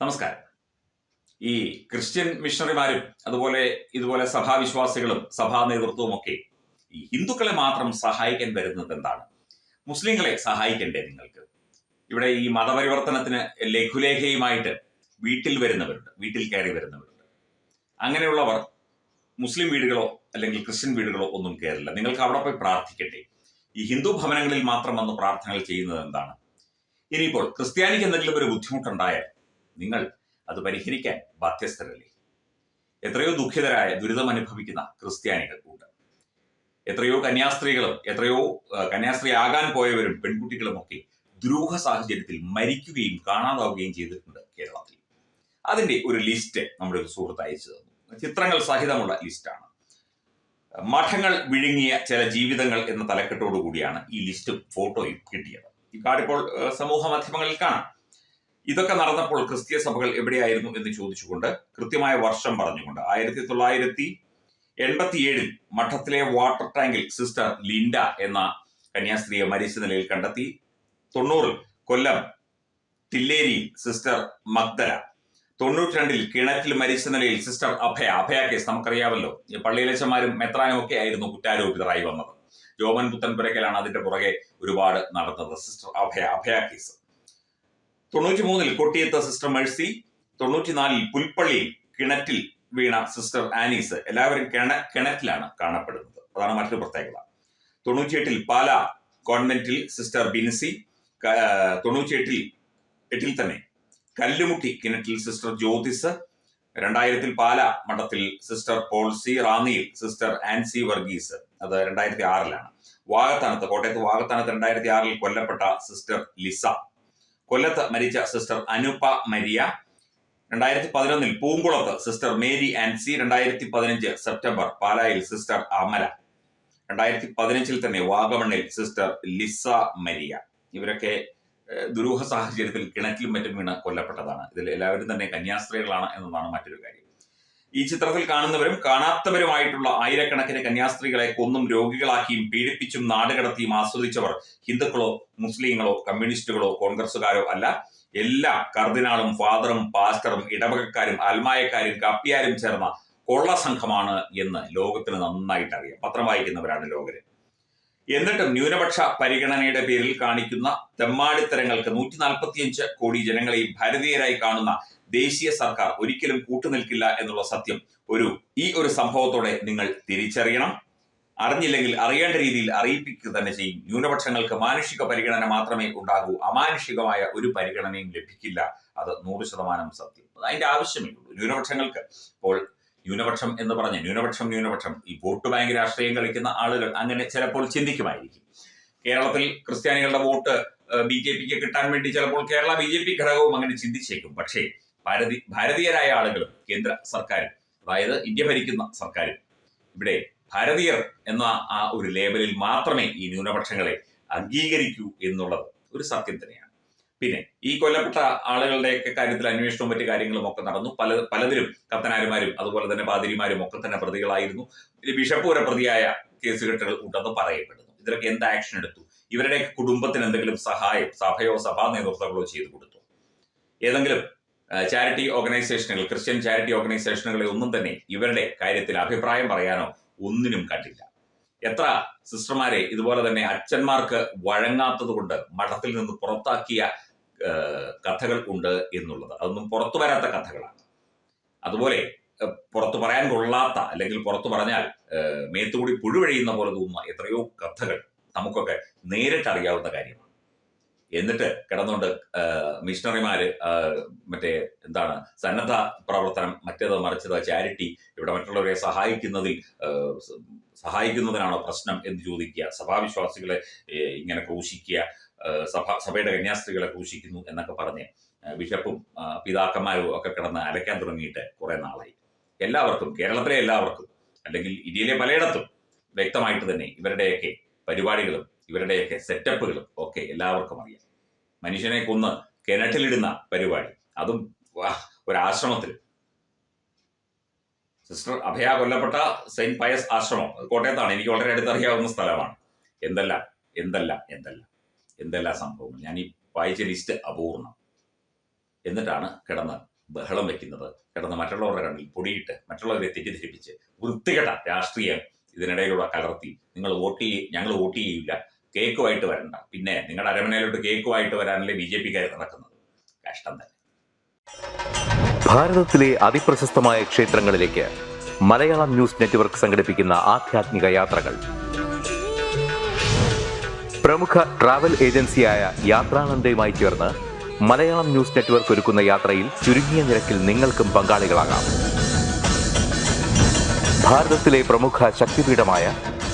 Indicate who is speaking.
Speaker 1: നമസ്കാരം. ഈ ക്രിസ്ത്യൻ മിഷണറിമാരും അതുപോലെ ഇതുപോലെ സഭാവിശ്വാസികളും സഭാ നേതൃത്വവും ഒക്കെ ഈ ഹിന്ദുക്കളെ മാത്രം സഹായിക്കാൻ വരുന്നത് എന്താണ്? മുസ്ലിങ്ങളെ സഹായിക്കണ്ടേ നിങ്ങൾക്ക്? ഇവിടെ ഈ മതപരിവർത്തനത്തിന് ലഘുലേഖയുമായിട്ട് വീട്ടിൽ വരുന്നവരുണ്ട് വീട്ടിൽ കയറി വരുന്നവരുണ്ട്. അങ്ങനെയുള്ളവർ മുസ്ലിം വീടുകളോ അല്ലെങ്കിൽ ക്രിസ്ത്യൻ വീടുകളോ ഒന്നും കയറില്ല. നിങ്ങൾക്ക് അവിടെ പോയി പ്രാർത്ഥിക്കട്ടെ. ഈ ഹിന്ദു ഭവനങ്ങളിൽ മാത്രം വന്ന് പ്രാർത്ഥനകൾ ചെയ്യുന്നത് എന്താണ്? ഇനിയിപ്പോൾ ക്രിസ്ത്യാനിക്ക് എന്തെങ്കിലും ഒരു ബുദ്ധിമുട്ടുണ്ടായാൽ നിങ്ങൾ അത് പരിഹരിക്കാൻ ബാധ്യസ്ഥരല്ലേ? എത്രയോ ദുഃഖിതരായ ദുരിതം അനുഭവിക്കുന്ന ക്രിസ്ത്യാനികൾ ഉണ്ട്. എത്രയോ കന്യാസ്ത്രീകളും എത്രയോ കന്യാസ്ത്രീ ആകാൻ പോയവരും പെൺകുട്ടികളും ഒക്കെ ദുരൂഹ സാഹചര്യത്തിൽ മരിക്കുകയും കാണാതാവുകയും ചെയ്തിട്ടുണ്ട് കേരളത്തിൽ. അതിന്റെ ഒരു ലിസ്റ്റ് നമ്മുടെ ഒരു സുഹൃത്ത് അയച്ചു തന്നു. ചിത്രങ്ങൾ സഹിതമുള്ള ലിസ്റ്റാണ്. മഠങ്ങൾ വിഴുങ്ങിയ ചില ജീവിതങ്ങൾ എന്ന തലക്കെട്ടോടു കൂടിയാണ് ഈ ലിസ്റ്റും ഫോട്ടോയും കിട്ടിയത്. ഈ കാർഡിപ്പോൾ ഇപ്പോൾ സമൂഹ മാധ്യമങ്ങളിൽ കാണാം. ഇതൊക്കെ നടന്നപ്പോൾ ക്രിസ്തീയ സഭകൾ എവിടെയായിരുന്നു എന്ന് ചോദിച്ചുകൊണ്ട് കൃത്യമായ വർഷം പറഞ്ഞുകൊണ്ട് ആയിരത്തി തൊള്ളായിരത്തി എൺപത്തിയേഴിൽ മഠത്തിലെ വാട്ടർ ടാങ്കിൽ സിസ്റ്റർ ലിൻഡ എന്ന കന്യാസ്ത്രീയെ മരിച്ച നിലയിൽ കണ്ടെത്തി. തൊണ്ണൂറിൽ കൊല്ലം തില്ലേരി സിസ്റ്റർ മഗ്ദല. തൊണ്ണൂറ്റി രണ്ടിൽ കിണറ്റിൽ മരിച്ച നിലയിൽ സിസ്റ്റർ അഭയ. അഭയ കേസ് നമുക്കറിയാമല്ലോ. പള്ളിയിലച്ചന്മാരും മെത്രാനും ഒക്കെ ആയിരുന്നു കുറ്റാരോപിതരായി വന്നത്. ജോമൻ പുത്തൻപുരക്കലാണ് അതിന്റെ പുറകെ ഒരുപാട് നടന്നത്. സിസ്റ്റർ അഭയ. അഭയ കേസ്. തൊണ്ണൂറ്റി മൂന്നിൽ കൊട്ടിയത്ത് സിസ്റ്റർ മേഴ്സി തൊണ്ണൂറ്റിനാലിൽ പുൽപ്പള്ളിയിൽ കിണറ്റിൽ വീണ സിസ്റ്റർ ആനീസ് എല്ലാവരും കിണ കിണറ്റിലാണ് കാണപ്പെടുന്നത്. അതാണ് മറ്റൊരു പ്രത്യേകത. തൊണ്ണൂറ്റിയെട്ടിൽ പാല കോൺവെന്റിൽ സിസ്റ്റർ ബിൻസി തൊണ്ണൂറ്റിയെട്ടിൽ എട്ടിൽ തന്നെ കല്ലുമുട്ടി കിണറ്റിൽ സിസ്റ്റർ ജ്യോതിസ് രണ്ടായിരത്തിൽ പാല മഠത്തിൽ സിസ്റ്റർ പോൾസി റാന്നിയിൽ സിസ്റ്റർ ആൻസി വർഗീസ്. അത് രണ്ടായിരത്തി ആറിലാണ്. വാഗത്താനത്ത് കോട്ടയത്ത് വാഗത്താനത്ത് രണ്ടായിരത്തി ആറിൽ കൊല്ലപ്പെട്ട സിസ്റ്റർ ലിസ. കൊല്ലത്ത് മരിച്ച സിസ്റ്റർ അനുപ മരിയ. രണ്ടായിരത്തി പതിനൊന്നിൽ പൂങ്കുളത്ത് സിസ്റ്റർ മേരി ആൻസി. രണ്ടായിരത്തി പതിനഞ്ച് സെപ്റ്റംബർ പാലായിൽ സിസ്റ്റർ അമല. രണ്ടായിരത്തി പതിനഞ്ചിൽ തന്നെ വാഗമണ്ണിൽ സിസ്റ്റർ ലിസ മരിയ. ഇവരൊക്കെ ദുരൂഹ സാഹചര്യത്തിൽ കിണറ്റിലും മറ്റും വീണ് കൊല്ലപ്പെട്ടതാണ്. ഇതിൽ എല്ലാവരും തന്നെ കന്യാസ്ത്രീകളാണ് എന്നതാണ് മറ്റൊരു കാര്യം. ഈ ചിത്രത്തിൽ കാണുന്നവരും കാണാത്തവരുമായിട്ടുള്ള ആയിരക്കണക്കിന് കന്യാസ്ത്രീകളെ കൊന്നും രോഗികളാക്കിയും പീഡിപ്പിച്ചും നാടുകടത്തിയും ആസ്വദിച്ചവർ ഹിന്ദുക്കളോ മുസ്ലിങ്ങളോ കമ്മ്യൂണിസ്റ്റുകളോ കോൺഗ്രസുകാരോ അല്ല. എല്ലാ കർദിനാളും ഫാദറും പാസ്റ്ററും ഇടവകക്കാരും അൽമായക്കാരും കപ്പിയാരും ചേർന്ന കൊള്ള സംഘമാണ് എന്ന് ലോകത്തിന് നന്നായിട്ട് അറിയാം. പത്രം വായിക്കുന്നവരാണ് ലോകര്. എന്നിട്ടും ന്യൂനപക്ഷ പരിഗണനയുടെ പേരിൽ കാണിക്കുന്ന തെമ്മാടിത്തരങ്ങൾക്ക് നൂറ്റി നാൽപ്പത്തിയഞ്ച് കോടി ജനങ്ങളെയും ഭാരതീയരായി കാണുന്ന ദേശീയ സർക്കാർ ഒരിക്കലും കൂട്ടുനിൽക്കില്ല എന്നുള്ള സത്യം ഒരു ഈ ഒരു സംഭവത്തോടെ നിങ്ങൾ തിരിച്ചറിയണം. അറിഞ്ഞില്ലെങ്കിൽ അറിയേണ്ട രീതിയിൽ അറിയിപ്പിക്കുക തന്നെ ചെയ്യും. ന്യൂനപക്ഷങ്ങൾക്ക് മാനുഷിക പരിഗണന മാത്രമേ ഉണ്ടാകൂ. അമാനുഷികമായ ഒരു പരിഗണനയും ലഭിക്കില്ല. അത് നൂറ് ശതമാനം സത്യം. അത് അതിന്റെ ആവശ്യമേ ഉള്ളൂ. ന്യൂനപക്ഷങ്ങൾക്ക് ഇപ്പോൾ ന്യൂനപക്ഷം എന്ന് പറഞ്ഞ ന്യൂനപക്ഷം ന്യൂനപക്ഷം ഈ വോട്ട് ബാങ്ക് രാഷ്ട്രീയം കളിക്കുന്ന ആളുകൾ അങ്ങനെ ചിലപ്പോൾ ചിന്തിക്കുമായിരിക്കും. കേരളത്തിൽ ക്രിസ്ത്യാനികളുടെ വോട്ട് ബി ജെ പിക്ക് കിട്ടാൻ വേണ്ടി ചിലപ്പോൾ കേരള ബി ജെ പി ഘടകവും അങ്ങനെ ചിന്തിച്ചേക്കും. പക്ഷേ ഭാരതി ഭാരതീയരായ ആളുകളും കേന്ദ്ര സർക്കാരും അതായത് ഇന്ത്യ ഭരിക്കുന്ന സർക്കാരും ഇവിടെ ഭാരതീയർ എന്ന ആ ഒരു ലേബലിൽ മാത്രമേ ഈ ന്യൂനപക്ഷങ്ങളെ അംഗീകരിക്കൂ എന്നുള്ളത് ഒരു സത്യം തന്നെയാണ്. പിന്നെ ഈ കൊല്ലപ്പെട്ട ആളുകളുടെയൊക്കെ കാര്യത്തിൽ അന്വേഷണവും മറ്റു കാര്യങ്ങളും ഒക്കെ നടന്നു. പല പലതിലും കത്തനാരുമാരും അതുപോലെ തന്നെ പാതിരിമാരും ഒക്കെ തന്നെ പ്രതികളായിരുന്നു. ഇതിൽ ബിഷപ്പ് വരെ പ്രതിയായ കേസുകെട്ടുകൾ ഉണ്ടെന്ന് പറയപ്പെടുന്നു. ഇതിലൊക്കെ എന്ത് ആക്ഷൻ എടുത്തു? ഇവരുടെ കുടുംബത്തിന് എന്തെങ്കിലും സഹായം സഭയോ സഭാ നേതൃത്വങ്ങളോ ചെയ്തു കൊടുത്തു? ഏതെങ്കിലും ചാരിറ്റി ഓർഗനൈസേഷനുകൾ ക്രിസ്ത്യൻ ചാരിറ്റി ഓർഗനൈസേഷനുകളെ ഒന്നും തന്നെ ഇവരുടെ കാര്യത്തിൽ അഭിപ്രായം പറയാനോ ഒന്നിനും കണ്ടില്ല. എത്ര സിസ്റ്റർമാരെ ഇതുപോലെ തന്നെ അച്ഛന്മാർക്ക് വഴങ്ങാത്തത് കൊണ്ട് മഠത്തിൽ നിന്ന് പുറത്താക്കിയ കഥകൾ ഉണ്ട് എന്നുള്ളത്. അതൊന്നും പുറത്തു വരാത്ത കഥകളാണ്. അതുപോലെ പുറത്തു പറയാൻ കൊള്ളാത്ത അല്ലെങ്കിൽ പുറത്തു പറഞ്ഞാൽ മേത്തുകൂടി പുഴുവഴിയുന്ന പോലെ തോന്നുന്ന എത്രയോ കഥകൾ നമുക്കൊക്കെ നേരിട്ടറിയാവുന്ന കാര്യമാണ്. എന്നിട്ട് കിടന്നുകൊണ്ട് മിഷണറിമാര് മറ്റേ എന്താണ് സന്നദ്ധ പ്രവർത്തനം മറ്റേത് മറിച്ചത് ചാരിറ്റി ഇവിടെ മറ്റുള്ളവരെ സഹായിക്കുന്നതിൽ സഹായിക്കുന്നതിനാണോ പ്രശ്നം എന്ന് ചോദിക്കുക. സഭാവിശ്വാസികളെ ഇങ്ങനെ ക്രൂശിക്കുക സഭ സഭയുടെ കന്യാസ്ത്രീകളെ ക്രൂശിക്കുന്നു എന്നൊക്കെ പറഞ്ഞ് ബിഷപ്പും പിതാക്കന്മാരും ഒക്കെ കിടന്ന് അലക്കാൻ തുടങ്ങിയിട്ട് കുറെ നാളായി. എല്ലാവർക്കും കേരളത്തിലെ എല്ലാവർക്കും അല്ലെങ്കിൽ ഇന്ത്യയിലെ പലയിടത്തും വ്യക്തമായിട്ട് തന്നെ ഇവരുടെയൊക്കെ പരിപാടികളും ഇവരുടെയൊക്കെ സെറ്റപ്പുകളും ഒക്കെ എല്ലാവർക്കും അറിയാം. മനുഷ്യനെ കൊന്ന് കിണറ്റിലിടുന്ന പരിപാടി. അതും ഒരാശ്രമത്തിൽ. സിസ്റ്റർ അഭയ കൊല്ലപ്പെട്ട സെയിന്റ് പയസ് ആശ്രമം കോട്ടയത്താണ്. എനിക്ക് വളരെ അടുത്തറിയാവുന്ന സ്ഥലമാണ്. എന്തല്ല എന്തല്ല എന്തല്ല എന്തെല്ലാം സംഭവങ്ങൾ. ഞാൻ ഈ വായിച്ച ലിസ്റ്റ് അപൂർണം. എന്നിട്ടാണ് കിടന്ന് ബഹളം വെക്കുന്നത്. കിടന്ന് മറ്റുള്ളവരുടെ കണ്ണിൽ പൊടിയിട്ട് മറ്റുള്ളവരെ തെറ്റിദ്ധരിപ്പിച്ച് വൃത്തികെട്ട രാഷ്ട്രീയം ഇതിനിടയിലുള്ള കലർത്തി. നിങ്ങൾ വോട്ട് ചെയ്യ ഞങ്ങൾ വോട്ട് ചെയ്യില്ല. കേക്കുമായിട്ട് വരണ്ട. പിന്നെ നിങ്ങൾ അരമനയിലോട്ട് കേക്കുമായിട്ട് വരാനല്ലേ ബി ജെ പിക്കാർ നടക്കുന്നത്. കഷ്ടം തന്നെ.
Speaker 2: ഭാരതത്തിലെ അതിപ്രശസ്തമായ ക്ഷേത്രങ്ങളിലേക്ക് മലയാളം ന്യൂസ് നെറ്റ്വർക്ക് സംഘടിപ്പിക്കുന്ന ആധ്യാത്മിക യാത്രകൾ. പ്രമുഖ ട്രാവൽ ഏജൻസിയായ യാത്രാനന്ദയുമായി ചേർന്ന് മലയാളം ന്യൂസ് നെറ്റ്വർക്ക് ഒരുക്കുന്ന യാത്രയിൽ ചുരുങ്ങിയ നിരക്കിൽ നിങ്ങൾക്കും പങ്കാളികളാകാം. ഭാരതത്തിലെ പ്രമുഖ ശക്തിപീഠമായ